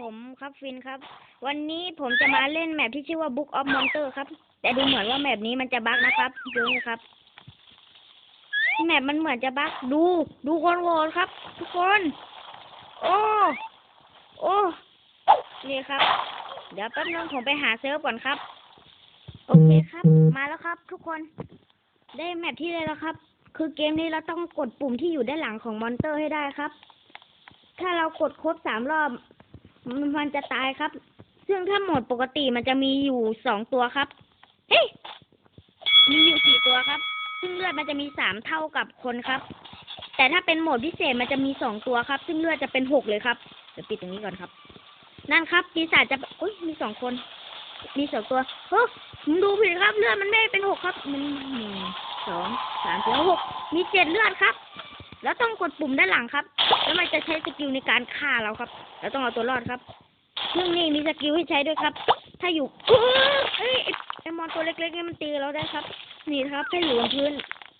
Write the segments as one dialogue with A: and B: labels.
A: ผมครับฟินครับ วันนี้ผมจะมาเล่นแมปที่ชื่อว่า Book of Monster ครับ แต่ดูเหมือนว่าแมปนี้มันจะบั๊กนะครับดูนะครับ แมปมันเหมือนจะบั๊กดู ดูคนโหวตครับ ทุกคน โอ้โอ้นี่ครับ เดี๋ยวแป๊บนึงผมไปหาเซิร์ฟก่อนครับ โอเคครับ มาแล้วครับ ทุกคน ได้แมปที่เลยแล้วครับ คือเกมนี้เราต้องกดปุ่มที่อยู่ด้านหลังของมอนเตอร์ให้ได้ครับ ถ้าเรากดครบสามรอบ มันจะตายครับ ซึ่งถ้าโหมดปกติมันจะมีอยู่สองตัวครับ เฮ้ยมีอยู่สี่ตัวครับ ซึ่งเลือดมันจะมีสามเท่ากับคนครับ แต่ถ้าเป็นโหมดพิเศษมันจะมีสองตัวครับ ซึ่งเลือดจะเป็นหกเลยครับเดี๋ยวปิดตรงนี้ก่อนครับ นั่นครับปีศาจจะอุ้ยมีสองคน มีสองตัวเฮ้ยผมดูผิดครับ เลือดมันไม่เป็นหกครับมันหนึ่งสองสามสี่หกมีเจ็ดเลือดครับ แล้วต้องกดปุ่มด้านหลังครับ แล้วมันจะใช้สกิลในการฆ่าเราครับแล้วต้องเอาตัวรอดครับซึ่องนี่มีสกิลให้ใช้ด้วยครับ ถ้าอยู่อื้อเอ้ยไอ้มอนตัวเล็กๆนี่มันตีเราได้ครับ นี่ครับถ้าอยู่บนพื้น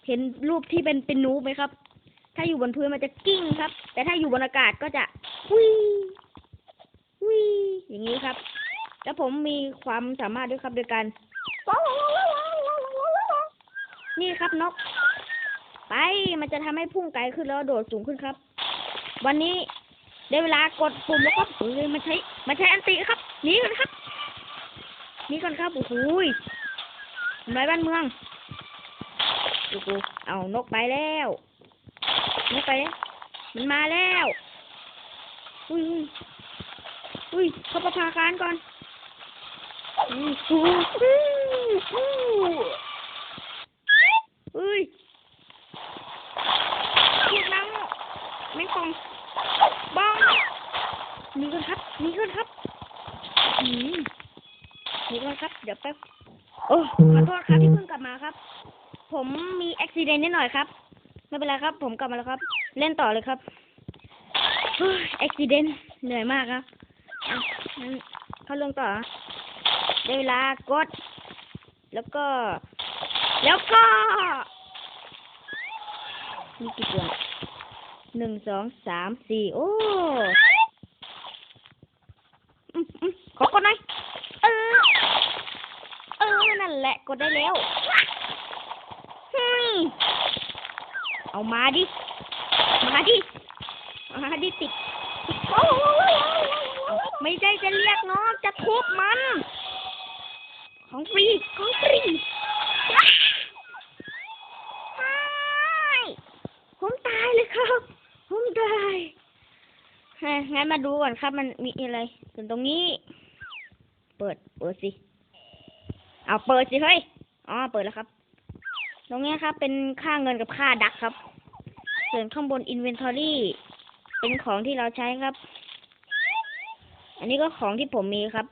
A: เห็นรูปที่เป็นเป็นนูบไหมครับ ถ้าอยู่บนพื้นมันจะกิ้งครับ แต่ถ้าอยู่บนอากาศก็จะวิวิอย่างนี้ครับ แล้วผมมีความสามารถด้วยครับโดยการนี่ครับนก ไปมันจะทำให้พุ่งไกลขึ้นแล้วโดดสูงขึ้นครับ วันนี้ได้เวลากดปุ่มแล้วครับเฮ้ยมันใช้มันใช้อันติครับหนีก่อนครับหนีก่อนครับโอ้โหยทำลายบ้านเมืองโอ้โหเอานกไปแล้วนกไปแล้วมันมาแล้วอุ้ยอุ้ยเขาประภาคารก่อนอุ้ยอู้อู้อู้อุ้ย ถูกแล้วไม่คงบ้องห นีก่อนครับหนีก่อนครับอืมหนีก่อนครับ เดี๋ยวแป๊บ โอ้ขอโทษครับที่เพิ่งกลับมาครับ ผมมีอุบิเหตุนิดหน่อยครับ ไม่เป็นไรครับ ผมกลับมาแล้วครับ เล่นต่อเลยครับอุบิเหตุเหนื่อยมากครับอะงั้นเข้าเรื่องต่อได้เวลากด แล้วก็ แล้วก็ มีกี่ตัวหนึ่งสองสามสี่โอ้อืมอืมขอกดหน่อย เออ เออ นั่นแหละ กดได้แล้วเฮ้ยเอามาดิ มาดิ มาดิติดโอ้เอาไม่ได้จะเรียกน้องจะทุบมัน ของฟรี ของฟรีว้าไม่ผมตายเลยครับผมตายเฮ้ยงั้นมาดูก่อนครับ มันมีอะไรส่วนตรงนี้ เปิด เปิดสิ เอาเปิดสิเฮ้ย อ๋อ เปิดแล้วครับ ตรงนี้ครับ เป็นค่าเงินกับค่าดักครับ ส่วนข้างบน inventory เป็นของที่เราใช้ครับ อันนี้ก็ของที่ผมมีครับ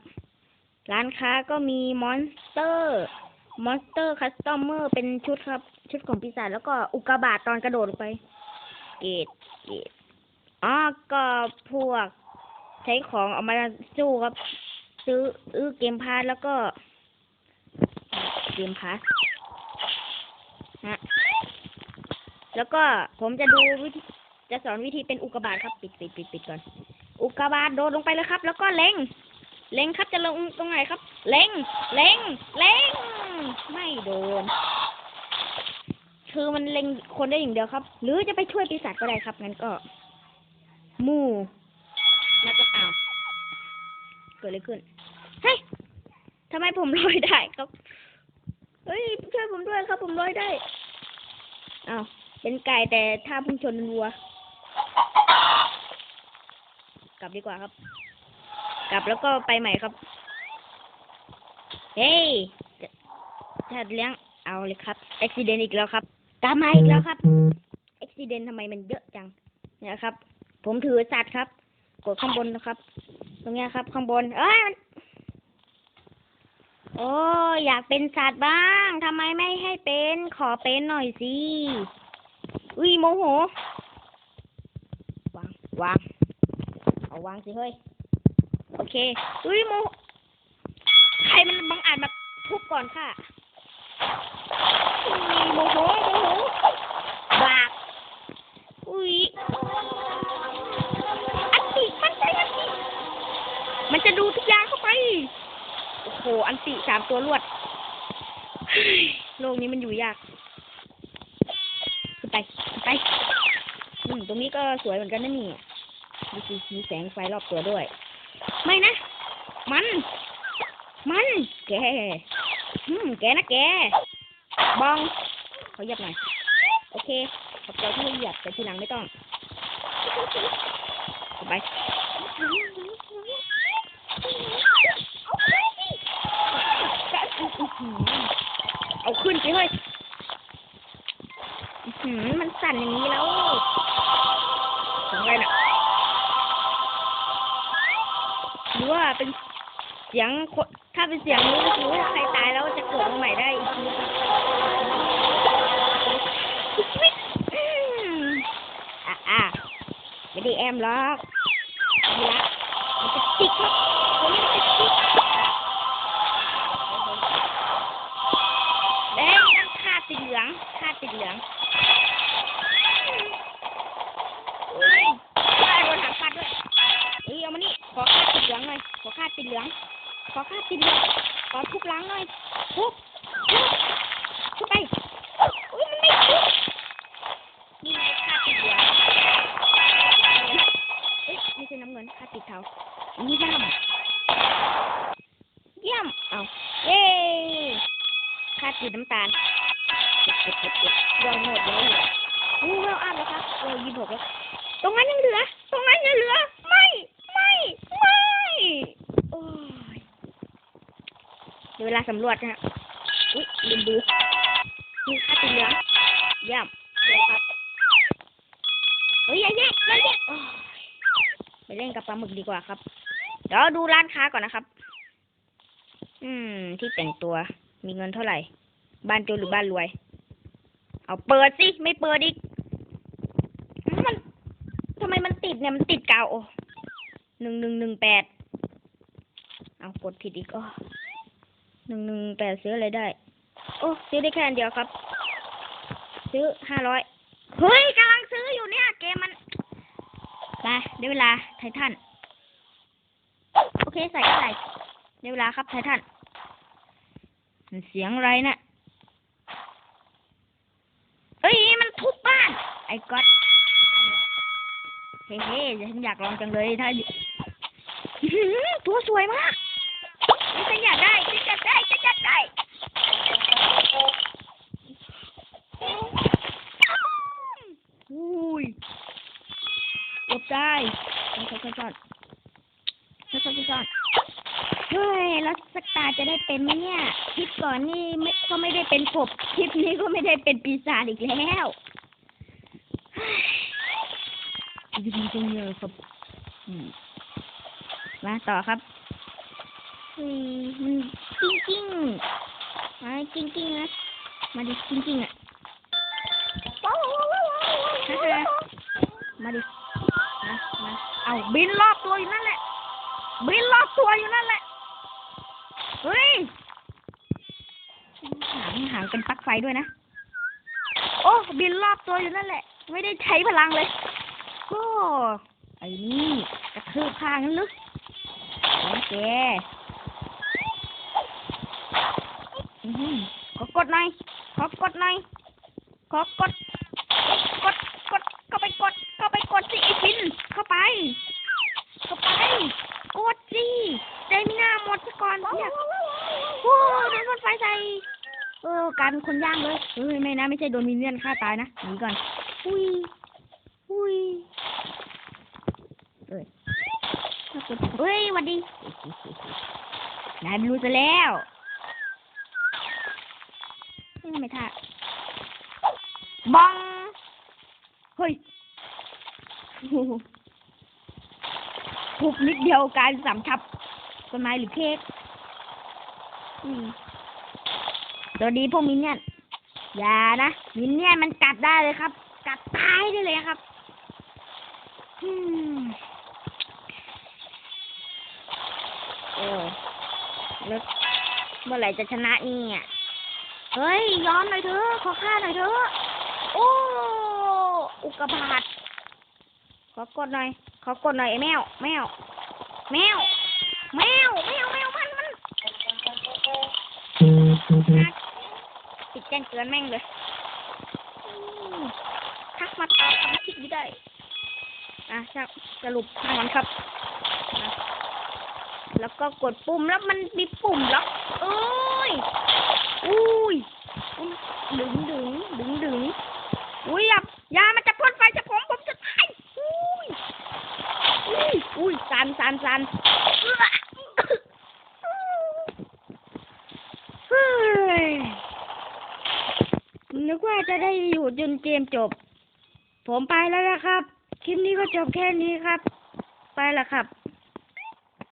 A: ร้านค้าก็มีมอนสเตอร์มอนสเตอร์คัสตอมเมอร์เป็นชุดครับ ชุดของปีศาจแล้วก็อุกกาบาตตอนกระโดดลงไป เกตเกตอ๋อ ก็พวกใช้ของเอามาสู้ครับ ซื้อซื้อเกมพาสแล้วก็ เกมพาสฮะแล้วก็ผมจะดูวิธีจะสอนวิธีเป็นอุกกาบาตครับ ปิดปิดปิดปิดก่อน อุกกาบาตโดดลงไปเลยครับ แล้วก็เล็ง เล็งครับจะลงตรงไหนครับ เล็ง เล็ง เล็ง ไม่โดน คือมันเล็งคนได้อย่างเดียวครับ หรือจะไปช่วยปีศาจก็ได้ครับงั้นก็ มู่แล้วก็อ้าวเกิดอะไรขึ้น เฮ้ยทำไมผมลอยได้ครับ ฮ้ยช่วยผมด้วยครับ ผมลอยได้อ้าวเป็นไก่แต่ถ้าพุ่งชนวัว กลับดีกว่าครับ กลับแล้วก็ไปใหม่ครับ เฮ้ยถ้าเลี้ยงเอาเลยครับอุบิเหตุอีกแล้วครับกลับมาอีกแล้วครับอุบิเหตุทำไมมันเยอะจังเนี่ยครับ ผมถือสัตว์ครับ กดข้างบนนะครับ ตรงเนี้ยครับ ข้างบน เอ้ยมัน โอ้อยากเป็นสัตว์บ้างทำไมไม่ให้เป็น ขอเป็นหน่อยสิ อุ้ยโมโห วาง วาง เอาวางสิเฮ้ย โอเค อุ้ยโมโใครมันบังอาจมาทุบก่อนค่ะอุ้ยโมโหโมโหบาก อุ้ยอันติมันใช่อันติมันจะดูทุกอย่าง โอ้โห อันติสามตัวรวด โลกนี้มันอยู่ยากไป ไป อืม ตรงนี้ก็สวยเหมือนกันนะนี่ดูสิมีแสงไฟรอบตัวด้วย ไม่นะ มัน มัน แก อืม แกนะแก บอง ขอเหยียบหน่อย โอเค ขอบใจที่เหยียบแต่ทีหลังไม่ต้องเข้าไปเอาขึ้นสิเฮ้ยหือมันสั่นอย่างนี้แล้วถึงไงน่ะหรือว่าเป็นเสียงคถ้าเป็นเสียงนี้คือว่าใครตายแล้วจะเกิดมาใหม่ได้อีกทีอืมอะอะไม่ได้แอมหรอกนี่ละมันจะติดครับ ค่าสีน้ำตาลเก็บเก็บเก็บเรื่องหมดเลยอู้เรื่องอ่านแล้วครับเรื่องยี่สิบหกแล้วตรงนั้นยังเหลือ ตรงนั้นยังเหลือ ไม่ ไม่ ไม่โอ้ยเดี๋ยวเวลาสำรวจนะฮะอุ้ยลืมดูนี่ค่าสีเหลืองเยี่ยมเดี๋ยวครับเฮ้ยอย่าแยกอย่าแยกโอ้ยไปเล่นกับปลาหมึกดีกว่าครับ เดี๋ยวดูร้านค้าก่อนนะครับ อืม ที่แต่งตัวมีเงินเท่าไหร่ บ้านจนหรือบ้านรวย เอาเปิดสิ ไม่เปิดอีก มันทำไมมันติดเนี่ยมันติดกาวโอหนึ่งหนึ่งหนึ่งแปด เอากดผิดอีกโอ้หนึ่งหนึ่งแปดซื้ออะไรได้ โอ้ซื้อได้แค่อันเดียวครับ ซื้อห้าร้อยเฮ้ยกำลังซื้ออยู่เนี่ย เกมมันไปได้เวลาไททันโอเคใส่ก็ใส่ได้เวลาครับไททันมันเสียงอะไรนะ่ะเอ้ย มันทุบบ้าน ไอ้ก๊อตเฮ้เฮ้ฉันอยากลองจังเลยถ้าอยู่อื้อหือตัวสวยมากนี่ฉันอยากได้ฉันอยากได้ฉันอยากได้อุ้ยหลบได้ซ่อนซ่อนซ่อนซ่อนซ่อนซ่อนเฮ้ยแล้วสกตาจะได้เป็นไหมเนี่ย คลิปก่อนนี่ไม่ก็ไม่ได้เป็นกบ คลิปนี้ก็ไม่ได้เป็นปีศาจอีกแล้ว เฮ้ยดีจังเลยครับอืมมาต่อครับเฮ้ยมันจริงจริงๆมาจริงจริงๆนะมาดิจริงจริงๆอะฮ่าฮ่ามาดิมามาเอาบินรอบตัวอยู่นั่นแหละ บินรอบตัวอยู่นั่นแหละเฮ้ยหางหางเป็นปลั๊กไฟด้วยนะ โอ้บินรอบตัวอยู่นั่นแหละ ไม่ได้ใช้พลังเลยโอ้ไอ้นี่กระทืบข้างนั้นลึกโอเคอขอกดหน่อย ขอกดหน่อย ขอกด กด กดเข้าไปกดเข้าไปกดสิไอ้ฟิน เข้าไป เข้าไป กดสิเจมิน่าหมดซะก่อนอยากโอ้โดนรถไฟใส่ เออกลายเป็นคนย่างเลย เฮ้ย ไม่นะ ไม่ใช่โดนมินเนี่ยนฆ่าตายนะ หนีก่อน อุ้ยอุ้ยเอ้ยเฮ้ยหวัดดี นายไม่รู้ซะแล้วนี่ไม่ท่าบัง เฮ้ยโอ้โหทุบนิดเดียวกลายเป็นสามทับต้นไม้หรือเค้กอืมสวัสดีพวกมินเนี่ยนอย่านะมินเนี่ยนมันกัดได้เลยครับ กัดตายได้เลยครับอืมเออแล้วเมื่อไหร่จะชนะเนี่ยเฮ้ยยอมหน่อยเถอะขอค่าหน่อยเถอะโอ้อุกกาบาตขอกดหน่อย ขอกดหน่อยไอ้แมว แมว แมวไม่เอาไม่เอามัน มันปิดแจ้งเตือนแม่งเลยอืมทัก มาตามความคิดไม่ได้ อะครับสรุปทานั้นครับ แล้วก็กดปุ่มแล้วมันมีปุ่มล็อกเอ้ยอุ้ยอุ้ยดึงดึงดึงดึงอุ้ยยาอย่ามันจะพ่นไฟจะผมผมจะตายอุ้ยอุ้ยอุ้ยสันสันสันเฮ้ยนึกว่าจะได้อยู่จนเกมจบ ผมไปแล้วนะครับ คลิปนี้ก็จบแค่นี้ครับ ไปละครับ